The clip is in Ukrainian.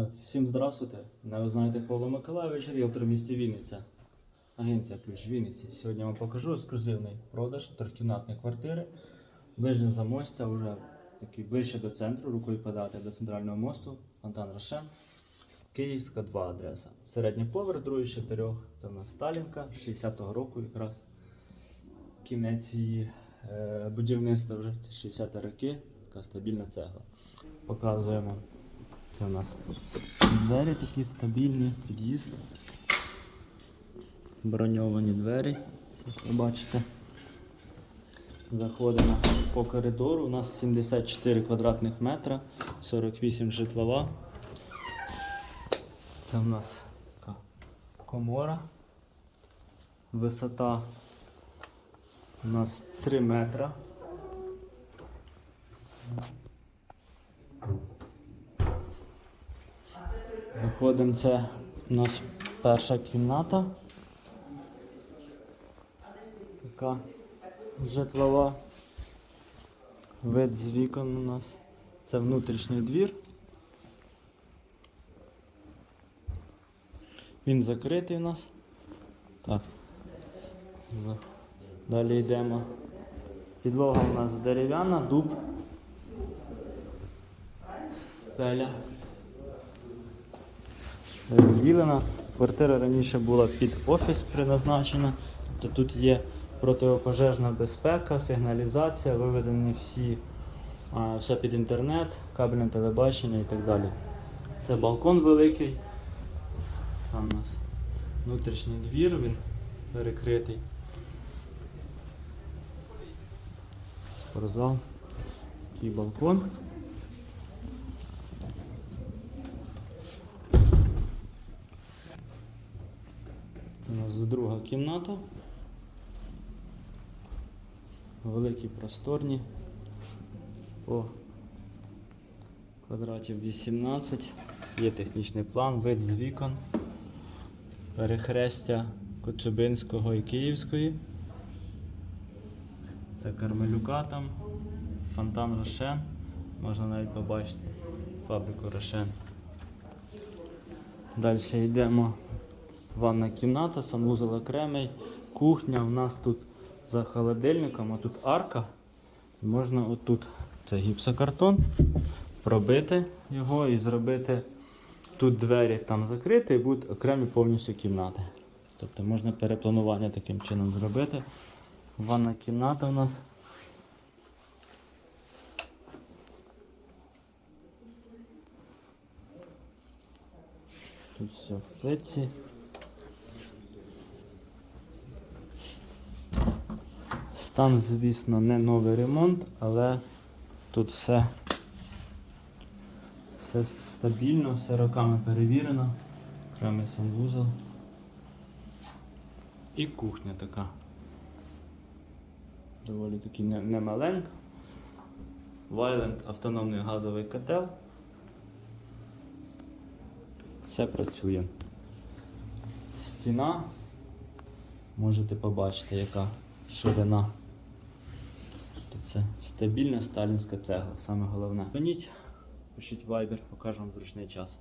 Всім здравствуйте. Мене ви знаєте Павло Миколайович, ріелтор в місті Вінниця. Агенція Ключ Вінниці. Сьогодні я вам покажу ексклюзивний продаж трьохкімнатної квартири. Ближнє замостя, вже такий ближче до центру, рукою подати до центрального мосту, фонтан Рошен. Київська 2 адреса. Середній поверх, другий з чотирьох. Це в нас Сталінка 60-го року якраз. Кінець її е, будівництва вже це 60 роки, така стабільна цегла. Показуємо. Це у нас двері такі стабільні, під'їзд. Броньовані двері, як ви бачите. Заходимо по коридору. У нас 74 квадратних метра, 48 житлова. Це у нас така комора. Висота у нас 3 метра. Заходимо, це у нас перша кімната. Така житлова. Вид з вікон у нас. Це внутрішній двір. Він закритий у нас. Так. Далі йдемо. Підлога у нас дерев'яна, дуб. Стеля. Вілена. Квартира раніше була під офіс призначена. Тобто тут є протипожежна безпека, сигналізація, виведені всі, все під інтернет, кабельне телебачення і так далі. Це балкон великий. Там у нас внутрішній двір, він перекритий. Спортзал. Такий балкон. Нас друга кімната. Великі просторні. По квадратів 18. Є технічний план, вид з вікон. Перехрестя Коцюбинського і Київської. Це Кармелюка там. Фонтан Рошен. Можна навіть побачити фабрику Рошен. Далі йдемо. Ванна кімната, санвузол окремий, кухня. У нас тут за холодильником, а тут арка. Можна отут це гіпсокартон, пробити його і зробити тут двері там закрити і будуть окремі повністю кімнати. Тобто можна перепланування таким чином зробити. Ванна кімната у нас. Тут все в плитці. Стан, звісно, не новий ремонт, але тут все, все стабільно, все роками перевірено. Окремий санвузол. І кухня така. Доволі таки не, не. Вайленд автономний газовий котел. Все працює. Стіна. Можете побачити, яка ширина. Це стабільна сталінська цегла, саме головне. Дзвоніть, пишіть вайбер, покажу вам зручний час.